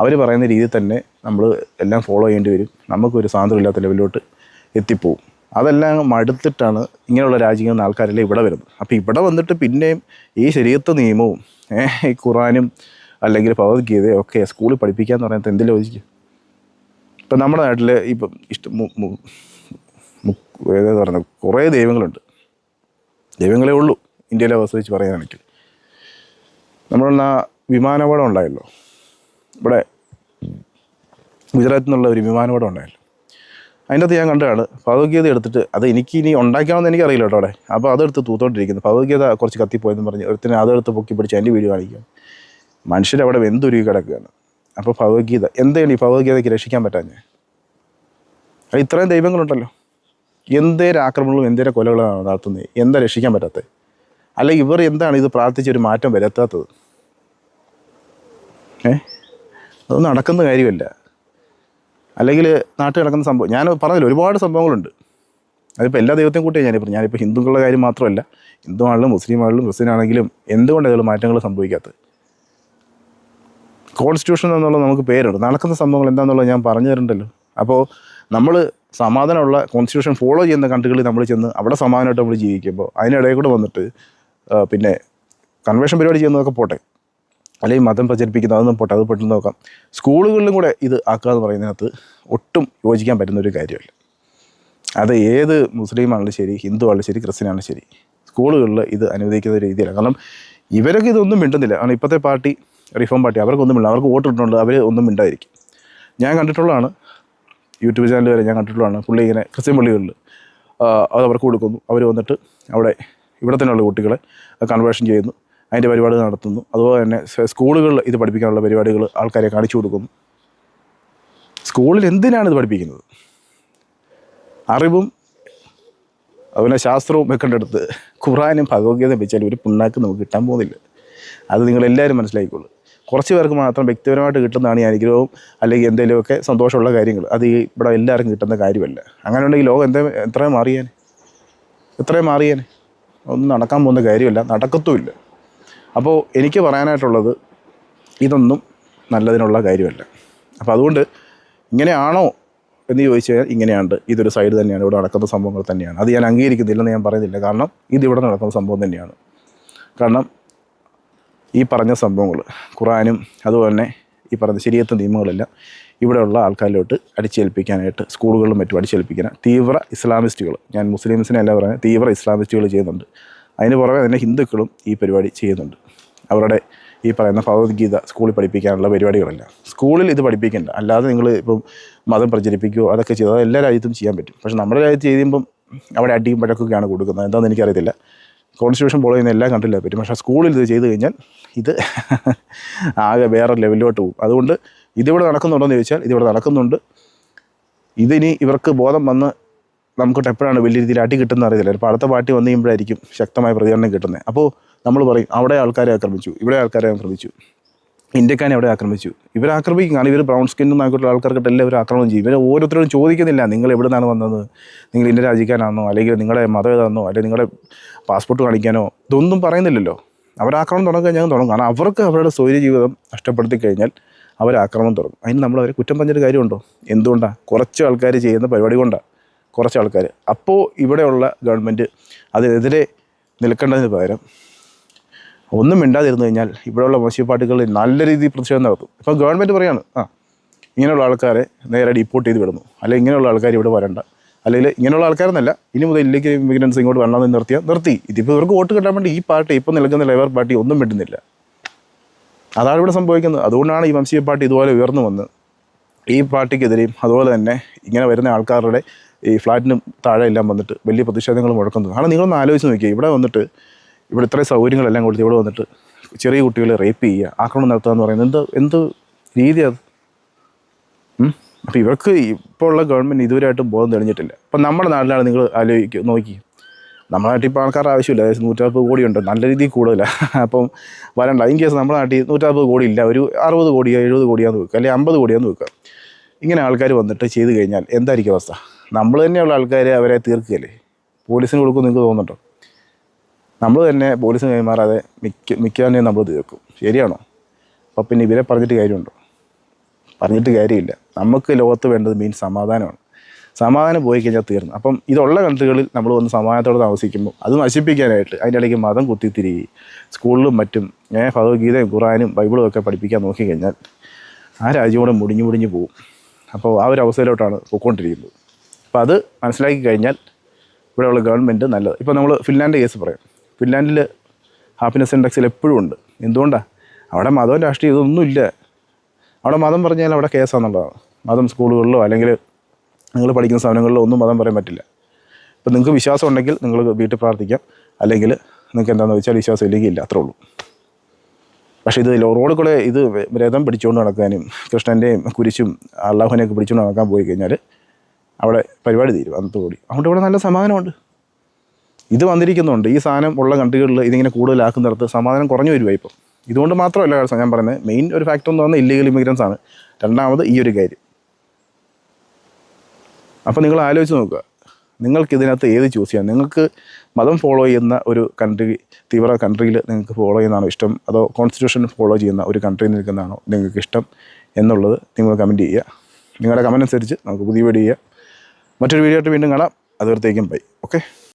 അവർ പറയുന്ന രീതിയിൽ തന്നെ നമ്മൾ എല്ലാം ഫോളോ ചെയ്യേണ്ടി വരും. നമുക്കൊരു സ്വാതന്ത്ര്യമില്ലാത്ത ലെവലിലോട്ട് എത്തിപ്പോവും. അതെല്ലാം മടുത്തിട്ടാണ് ഇങ്ങനെയുള്ള രാജ്യങ്ങളിൽ നിന്ന് ആൾക്കാരെല്ലാം ഇവിടെ വരുന്നത്. അപ്പോൾ ഇവിടെ വന്നിട്ട് പിന്നെയും ഈ ശരീരത്വ നിയമവും ഈ ഖുറാനും അല്ലെങ്കിൽ ഭഗവത്ഗീതയും ഒക്കെ സ്കൂളിൽ പഠിപ്പിക്കുക എന്ന് പറയുന്നത് എന്തിൽ ലോചിക്കും ഇപ്പം നമ്മുടെ നാട്ടിൽ ഇപ്പം ഇഷ്ടം ഏതാ പറയുന്നത്? കുറേ ദൈവങ്ങളുണ്ട്. ദൈവങ്ങളെ ഉള്ളൂ ഇന്ത്യയിലെ അവസ്ഥ വെച്ച് നമ്മളൊന്ന് ആ ഉണ്ടായല്ലോ. ഇവിടെ ഗുജറാത്തിൽ നിന്നുള്ള ഒരു വിമാനപാടം ഉണ്ടായല്ലോ. അതിന്റെ അകത്ത് ഞാൻ കണ്ടതാണ് ഭഗവത്ഗീത എടുത്തിട്ട് അത് എനിക്ക് ഇനി ഉണ്ടാക്കാമെന്ന് എനിക്കറിയില്ല കേട്ടോ അവിടെ. അപ്പോൾ അതെടുത്ത് തൂത്തോണ്ടിരിക്കുന്നു. ഭഗവത്ഗീത കുറച്ച് കത്തിപ്പോയെന്ന് പറഞ്ഞ് ഒരുത്തിന് അതെടുത്ത് പൊക്കി പിടിച്ച് എന്റെ വീഡിയോ കാണിക്കുക മനുഷ്യരവിടെ വെന്തുരുകി കിടക്കുകയാണ്. അപ്പോൾ ഭഗവത്ഗീത എന്താണ് ഈ ഭഗവത്ഗീതയ്ക്ക് രക്ഷിക്കാൻ പറ്റാഞ്ഞ് അത് ഇത്രയും ദൈവങ്ങളുണ്ടല്ലോ. എന്തേരം ആക്രമണങ്ങളും എന്തേരം കൊലകളാണ് നടത്തുന്നത്? എന്താ രക്ഷിക്കാൻ പറ്റാത്തത്? അല്ല ഇവർ എന്താണ് ഇത് പ്രാർത്ഥിച്ച് ഒരു മാറ്റം വരത്താത്തത്? ഏ? അത് നടക്കുന്ന കാര്യമല്ല. അല്ലെങ്കിൽ നാട്ടിൽ കിടക്കുന്ന സംഭവം. ഞാൻ പറഞ്ഞില്ല ഒരുപാട് സംഭവങ്ങളുണ്ട്. അതിപ്പോൾ എല്ലാ ദൈവത്തെയും കൂട്ടിയാണ് ഞാനിപ്പോൾ ഞാനിപ്പോൾ ഹിന്ദുക്കളുടെ കാര്യം മാത്രമല്ല ഹിന്ദു ആണെങ്കിലും മുസ്ലിം ആണെങ്കിലും ക്രിസ്ത്യൻ ആണെങ്കിലും എന്തുകൊണ്ട് ഇതിൽ മാറ്റങ്ങൾ സംഭവിക്കാത്തത്? കോൺസ്റ്റിറ്റ്യൂഷൻ എന്നുള്ള നമുക്ക് പേരുണ്ട്. നടക്കുന്ന സംഭവങ്ങൾ എന്താണെന്നുള്ളത് ഞാൻ പറഞ്ഞു തരണ്ടല്ലോ. അപ്പോൾ നമ്മൾ സമാധാനമുള്ള കോൺസ്റ്റിറ്റ്യൂഷൻ ഫോളോ ചെയ്യുന്ന കൺട്രികളിൽ നമ്മൾ ചെന്ന് അവിടെ സമാധാനമായിട്ട് നമ്മൾ ജീവിക്കുമ്പോൾ അതിനിടയിൽ കൂടെ വന്നിട്ട് പിന്നെ കൺവെൻഷൻ പരിപാടി ചെയ്യുന്നതൊക്കെ പോട്ടെ. അല്ലെങ്കിൽ മതം പ്രചരിപ്പിക്കുന്നത് അതൊന്നും പോട്ടെ അത് പെട്ടെന്ന് നോക്കാം. സ്കൂളുകളിലും കൂടെ ഇത് ആക്കുക എന്ന് പറയുന്നതിനകത്ത് ഒട്ടും യോജിക്കാൻ പറ്റുന്ന ഒരു കാര്യമല്ല. അത് ഏത് മുസ്ലിം ആണെങ്കിലും ശരി ഹിന്ദു ആണെങ്കിലും ശരി ക്രിസ്ത്യൻ ആണെങ്കിലും ശരി സ്കൂളുകളിൽ ഇത് അനുവദിക്കുന്ന രീതിയല്ല. കാരണം ഇവരൊക്കെ ഇതൊന്നും മിണ്ടുന്നില്ല. കാരണം ഇപ്പോഴത്തെ പാർട്ടി റിഫോം പാർട്ടി അവർക്കൊന്നും മിണ്ട അവർക്ക് വോട്ട് ഇട്ടിട്ടുണ്ട് അവർ ഒന്നും മിണ്ടായിരിക്കും ഞാൻ കണ്ടിട്ടുള്ളതാണ് യൂട്യൂബ് ചാനൽ വരെ ഞാൻ കണ്ടിട്ടുള്ളതാണ് പുള്ളി ഇങ്ങനെ ക്രിസ്ത്യൻ പള്ളികളിൽ അത് അവർക്ക് കൊടുക്കുന്നു. അവർ വന്നിട്ട് അവിടെ ഇവിടെ തന്നെയുള്ള കുട്ടികളെ കൺവേർഷൻ ചെയ്യുന്നു. അതിന്റെ പരിപാടി നടത്തുന്നു. അതുപോലെ തന്നെ സ്കൂളുകളിൽ ഇത് പഠിപ്പിക്കാനുള്ള പരിപാടികൾ ആൾക്കാരെ കാണിച്ചു കൊടുക്കുന്നു. സ്കൂളിൽ എന്തിനാണ് ഇത് പഠിപ്പിക്കുന്നത്? അറിവും അതുപോലെ ശാസ്ത്രവും വെക്കേണ്ടടുത്ത് ഖുറാനും ഭഗവത്ഗീതയും വെച്ചാൽ ഒരു പിണ്ണാക്ക് നമുക്ക് കിട്ടാൻ പോകുന്നില്ല. അത് നിങ്ങളെല്ലാവരും മനസ്സിലാക്കിക്കോളൂ. കുറച്ച് പേർക്ക് മാത്രം വ്യക്തിപരമായിട്ട് കിട്ടുന്നതാണ് ഈ അനുഗ്രഹവും അല്ലെങ്കിൽ എന്തെങ്കിലുമൊക്കെ സന്തോഷമുള്ള കാര്യങ്ങൾ. അത് ഈ ഇവിടെ എല്ലാവർക്കും കിട്ടുന്ന കാര്യമല്ല. അങ്ങനെ ഉണ്ടെങ്കിൽ ലോകം എന്താ എത്രയും മാറിയാൻ എത്രയും മാറിയാൻ ഒന്നും നടക്കാൻ പോകുന്ന കാര്യമല്ല. നടക്കത്തുമില്ല. അപ്പോൾ എനിക്ക് പറയാനായിട്ടുള്ളത് ഇതൊന്നും നല്ലതിനുള്ള കാര്യമല്ല. അപ്പോൾ അതുകൊണ്ട് ഇങ്ങനെയാണോ എന്ന് ചോദിച്ചു കഴിഞ്ഞാൽ ഇങ്ങനെയാണ് ഇതൊരു സൈഡ് തന്നെയാണ്. ഇവിടെ നടക്കുന്ന സംഭവങ്ങൾ തന്നെയാണ്. അത് ഞാൻ അംഗീകരിക്കുന്നില്ലെന്ന് ഞാൻ പറയുന്നില്ല. കാരണം ഇതിവിടെ നടക്കുന്ന സംഭവം തന്നെയാണ്. കാരണം ഈ പറഞ്ഞ സംഭവങ്ങൾ ഖുറാനും അതുപോലെ തന്നെ ഈ പറഞ്ഞ ശരിയത്ത നിയമങ്ങളെല്ലാം ഇവിടെയുള്ള ആൾക്കാരിലോട്ട് അടിച്ചേൽപ്പിക്കാനായിട്ട് സ്കൂളുകളിലും മറ്റും അടിച്ചേൽപ്പിക്കാൻ തീവ്ര ഇസ്ലാമിസ്റ്റുകൾ ഞാൻ മുസ്ലിംസിനെ അല്ല പറയുന്നത് തീവ്ര ഇസ്ലാമിസ്റ്റുകൾ ചെയ്യുന്നുണ്ട്. അതിന് പുറമെ തന്നെ ഹിന്ദുക്കളും ഈ പരിപാടി ചെയ്യുന്നുണ്ട്. അവരുടെ ഈ പറയുന്ന ഭഗവത്ഗീത സ്കൂളിൽ പഠിപ്പിക്കാനുള്ള പരിപാടികളല്ല. സ്കൂളിൽ ഇത് പഠിപ്പിക്കേണ്ട. അല്ലാതെ നിങ്ങൾ ഇപ്പം മതം പ്രചരിപ്പിക്കുകയോ അതൊക്കെ ചെയ്തോ അത് എല്ലാ രാജ്യത്തും ചെയ്യാൻ പറ്റും. പക്ഷേ നമ്മുടെ രാജ്യത്ത് ചെയ്യുമ്പം അവിടെ അടിയും പഴക്കൊക്കെയാണ് കൊടുക്കുന്നത്. എന്താണെന്ന് എനിക്കറിയത്തില്ല. കോൺസ്റ്റിറ്റ്യൂഷൻ ഫോളോ ചെയ്യുന്ന എല്ലാ കണ്ടില്ല പറ്റും. പക്ഷേ സ്കൂളിൽ ഇത് ചെയ്ത് കഴിഞ്ഞാൽ ഇത് ആകെ വേറെ ലെവലിലോട്ട് പോകും. അതുകൊണ്ട് ഇതിവിടെ നടക്കുന്നുണ്ടോ എന്ന് ചോദിച്ചാൽ ഇതിവിടെ നടക്കുന്നുണ്ട്. ഇതിനി ഇവർക്ക് ബോധം വന്ന് നമുക്കിട്ട് എപ്പോഴാണ് വലിയ രീതിയിൽ അടി കിട്ടുന്ന അറിയില്ല ഇപ്പോൾ അടുത്ത പാർട്ടി വന്നു കഴിയുമ്പോഴായിരിക്കും ശക്തമായ പ്രതികരണം കിട്ടുന്നത്. അപ്പോൾ നമ്മൾ പറയും അവിടെ ആൾക്കാരെ ആക്രമിച്ചു ഇവിടെ ആൾക്കാരെ ആക്രമിച്ചു ഇന്ത്യക്കാരെ അവിടെ ആക്രമിച്ചു. ഇവർ ആക്രമിക്കും കാരണം ഇവർ ബ്രൗൺ സ്കിന്നും ആയിട്ടുള്ള ആൾക്കാർക്കിട്ട് എല്ലാവരും ആക്രമണം ചെയ്യും. ഇവർ ഓരോരുത്തരോടും ചോദിക്കുന്നില്ല നിങ്ങൾ എവിടെ നിന്നാണ് വന്നത്? നിങ്ങൾ ഇന്ത്യ രാജിക്കാനാണോ അല്ലെങ്കിൽ നിങ്ങളുടെ മതം ഏതാണെന്നോ അല്ലെങ്കിൽ നിങ്ങളുടെ പാസ്പോർട്ട് കാണിക്കാനോ? ഇതൊന്നും പറയുന്നില്ലല്ലോ. അവർ ആക്രമണം തുടങ്ങുക ഞങ്ങൾ തുടങ്ങും. കാരണം അവർക്ക് അവരുടെ സ്വൈര്യ ജീവിതം നഷ്ടപ്പെടുത്തി കഴിഞ്ഞാൽ അവർ ആക്രമണം തുടങ്ങും. അതിന് നമ്മൾ അവരെ കുറ്റം പറഞ്ഞൊരു കാര്യമുണ്ടോ? എന്തുകൊണ്ടാണ് കുറച്ച് ആൾക്കാർ ചെയ്യുന്ന പരിപാടി കൊണ്ടാണ് കുറച്ച് ആൾക്കാർ അപ്പോൾ ഇവിടെയുള്ള ഗവൺമെന്റ് അതിനെതിരെ നിൽക്കേണ്ടതിന് പകരം ഒന്നും മിണ്ടാതിരുന്നു കഴിഞ്ഞാൽ ഇവിടെയുള്ള മുനിസിപ്പാലിറ്റികൾ നല്ല രീതിയിൽ പ്രതിഷേധം നടത്തും. ഇപ്പോൾ ഗവൺമെന്റ് പറയാണ് ആ ഇങ്ങനെയുള്ള ആൾക്കാരെ നേരെ ഡിപ്പോർട്ട് ചെയ്ത് വിടുന്നു അല്ലെങ്കിൽ ഇങ്ങനെയുള്ള ആൾക്കാർ ഇവിടെ വരണ്ട. അല്ലെങ്കിൽ ഇങ്ങനെയുള്ള ആൾക്കാരെന്നല്ല ഇനി മുതൽ ഇല്ലെങ്കിൽ ഇമിഗ്രൻസ് ഇങ്ങോട്ട് വരണമെന്ന് നിർത്തിയാൽ നിർത്തി. ഇതിപ്പോൾ ഇവർക്ക് വോട്ട് കിട്ടാൻ വേണ്ടി ഈ പാർട്ടി ഇപ്പോൾ നിൽക്കുന്ന ലേബർ പാർട്ടി ഒന്നും വിടുന്നില്ല അതാണ് ഇവിടെ സംഭവിക്കുന്നത്. അതുകൊണ്ടാണ് ഈ വംശീയ പാർട്ടി ഇതുപോലെ ഉയർന്നു വന്ന് ഈ പാർട്ടിക്കെതിരെയും അതുപോലെ തന്നെ ഇങ്ങനെ വരുന്ന ആൾക്കാരുടെ ഈ ഫ്ലാറ്റിന് താഴെ എല്ലാം വന്നിട്ട് വലിയ പ്രതിഷേധങ്ങൾ മുഴക്കുന്നത്. കാരണം നിങ്ങളൊന്ന് ആലോചിച്ച് നോക്കിയാൽ ഇവിടെ വന്നിട്ട് ഇവിടെ ഇത്രയും സൗകര്യങ്ങളെല്ലാം കൊടുത്ത് ഇവിടെ വന്നിട്ട് ചെറിയ കുട്ടികളെ റേപ്പ് ചെയ്യുക ആക്രമണം നടത്തുക എന്ന് പറയുന്നത് എന്ത് എന്ത് രീതി അത്? അപ്പോൾ ഇവർക്ക് ഇപ്പോൾ ഉള്ള ഗവൺമെന്റ് ഇതുവരെയായിട്ടും ബോധം തെളിഞ്ഞിട്ടില്ല. അപ്പം നമ്മുടെ നാട്ടിലാണ് നിങ്ങൾ ആലോചിക്കുക നോക്കി. നമ്മുടെ നാട്ടിൽ ഇപ്പോൾ ആൾക്കാർ ആവശ്യമില്ല. അതായത് കോടി കോടിയുണ്ട്. നല്ല രീതിയിൽ കൂടുതലാണ് അപ്പം വരണ്ട. ഇൻ കേസ് നമ്മുടെ നാട്ടിൽ നൂറ്റമ്പത് കോടി ഇല്ല. ഒരു അറുപത് കോടിയോ എഴുപത് കോടിയാന്ന് വെക്കുക. അല്ലെങ്കിൽ അമ്പത് കോടിയാന്ന് വെക്കുക. ഇങ്ങനെ ആൾക്കാർ വന്നിട്ട് ചെയ്ത് കഴിഞ്ഞാൽ എന്തായിരിക്കും അവസ്ഥ? നമ്മൾ തന്നെയുള്ള ആൾക്കാർ അവരെ തീർക്കുകയല്ലേ? പോലീസിന് കൊടുക്കും നിങ്ങൾക്ക് തോന്നുന്നുണ്ടോ? നമ്മൾ തന്നെ പോലീസിന് കൈമാറാതെ മിക്ക മിക്കവാനും നമ്മൾ തീർക്കും. ശരിയാണോ? അപ്പോൾ പിന്നെ ഇവരെ പറഞ്ഞിട്ട് കാര്യമുണ്ടോ? പറഞ്ഞിട്ട് കാര്യമില്ല. നമുക്ക് ലോകത്ത് വേണ്ടത് മീൻ സമാധാനമാണ്. സമാധാനം പോയി കഴിഞ്ഞാൽ തീർന്നു. അപ്പം ഇതുള്ള കൺട്രികളിൽ നമ്മൾ വന്ന് സമാധാനത്തോടെ താമസിക്കുമ്പോൾ അത് നശിപ്പിക്കാനായിട്ട് അതിന്റെ ഇടയ്ക്ക് മതം കുത്തിത്തിരികി സ്കൂളിലും മറ്റും ഞാൻ ഭഗവത്ഗീതയും ഖുറാനും ബൈബിളും ഒക്കെ പഠിപ്പിക്കാൻ നോക്കിക്കഴിഞ്ഞാൽ ആ രാജ്യം കൂടെ മുടിഞ്ഞു മുടിഞ്ഞു പോകും അപ്പോൾ ആ ഒരു അവസ്ഥയിലോട്ടാണ് പോയിക്കൊണ്ടിരിക്കുന്നത്. അപ്പോൾ അത് മനസ്സിലാക്കി കഴിഞ്ഞാൽ ഇവിടെയുള്ള ഗവൺമെന്റ് നല്ലത് ഇപ്പോൾ നമ്മൾ ഫിൻലാൻഡ് കേസ് പറയാം. ഫിൻലാൻഡിൽ ഹാപ്പിനെസ് ഇൻഡെക്സിൽ എപ്പോഴും ഉണ്ട്. എന്തുകൊണ്ടാണ് അവിടെ മതവും രാഷ്ട്രീയം ഇതൊന്നുമില്ല. അവിടെ മതം പറഞ്ഞാൽ അവിടെ കേസാണെന്നുള്ളതാണ് മതം സ്കൂളുകളിലോ അല്ലെങ്കിൽ നിങ്ങൾ പഠിക്കുന്ന സ്ഥാപനങ്ങളിലോ ഒന്നും മതം പറയാൻ പറ്റില്ല. ഇപ്പം നിങ്ങൾക്ക് വിശ്വാസം ഉണ്ടെങ്കിൽ നിങ്ങൾ വീട്ടിൽ പ്രാർത്ഥിക്കാം. അല്ലെങ്കിൽ നിങ്ങൾക്ക് എന്താണെന്ന് വെച്ചാൽ വിശ്വാസം ഇല്ലെങ്കിൽ ഇല്ല. അത്രേ ഉള്ളൂ. പക്ഷേ ഇത് റോഡിൽ കൂടെ ഇത് രഥം പിടിച്ചുകൊണ്ട് നടക്കാനും കൃഷ്ണന്റെയും കുരിശും അള്ളാഹുവിനെയൊക്കെ പിടിച്ചുകൊണ്ട് നടക്കാൻ പോയി കഴിഞ്ഞാൽ അവിടെ പരിപാടി തീരും അന്നത്തെ കൂടി. അതുകൊണ്ട് ഇവിടെ നല്ല സമാധാനമുണ്ട്. ഇത് വന്നിരിക്കുന്നുണ്ട്. ഈ സാധനം ഉള്ള കൺട്രികളിൽ ഇതിങ്ങനെ കൂടുതലാക്കുന്നിടത്ത് സമാധാനം കുറഞ്ഞു വരുവാ ഇപ്പം. ഇതുകൊണ്ട് മാത്രമല്ല ഞാൻ പറയുന്നത് മെയിൻ ഒരു ഫാക്ടർ എന്ന് പറഞ്ഞാൽ ഇല്ലീഗൽ ഇമിഗ്രൻസ് ആണ്. രണ്ടാമത് ഈ ഒരു കാര്യം. അപ്പോൾ നിങ്ങൾ ആലോചിച്ച് നോക്കുക. നിങ്ങൾക്ക് ഇതിനകത്ത് ഏത് ചൂസ് ചെയ്യാം? നിങ്ങൾക്ക് മതം ഫോളോ ചെയ്യുന്ന ഒരു കൺട്രി തീവ്ര കൺട്രിയിൽ നിങ്ങൾക്ക് ഫോളോ ചെയ്യുന്നതാണോ ഇഷ്ടം? അതോ കോൺസ്റ്റിറ്റ്യൂഷൻ ഫോളോ ചെയ്യുന്ന ഒരു കൺട്രിയിൽ നിൽക്കുന്നതാണോ നിങ്ങൾക്ക് ഇഷ്ടം? എന്നുള്ളത് നിങ്ങൾ കമന്റ് ചെയ്യുക. നിങ്ങളുടെ കമന്റ് അനുസരിച്ച് നമുക്ക് പുതിയ വീഡിയോ ചെയ്യാം. മറ്റൊരു വീഡിയോ ആയിട്ട് വീണ്ടും കാണാം. അതുവരത്തേക്കും ബൈ. ഓക്കെ.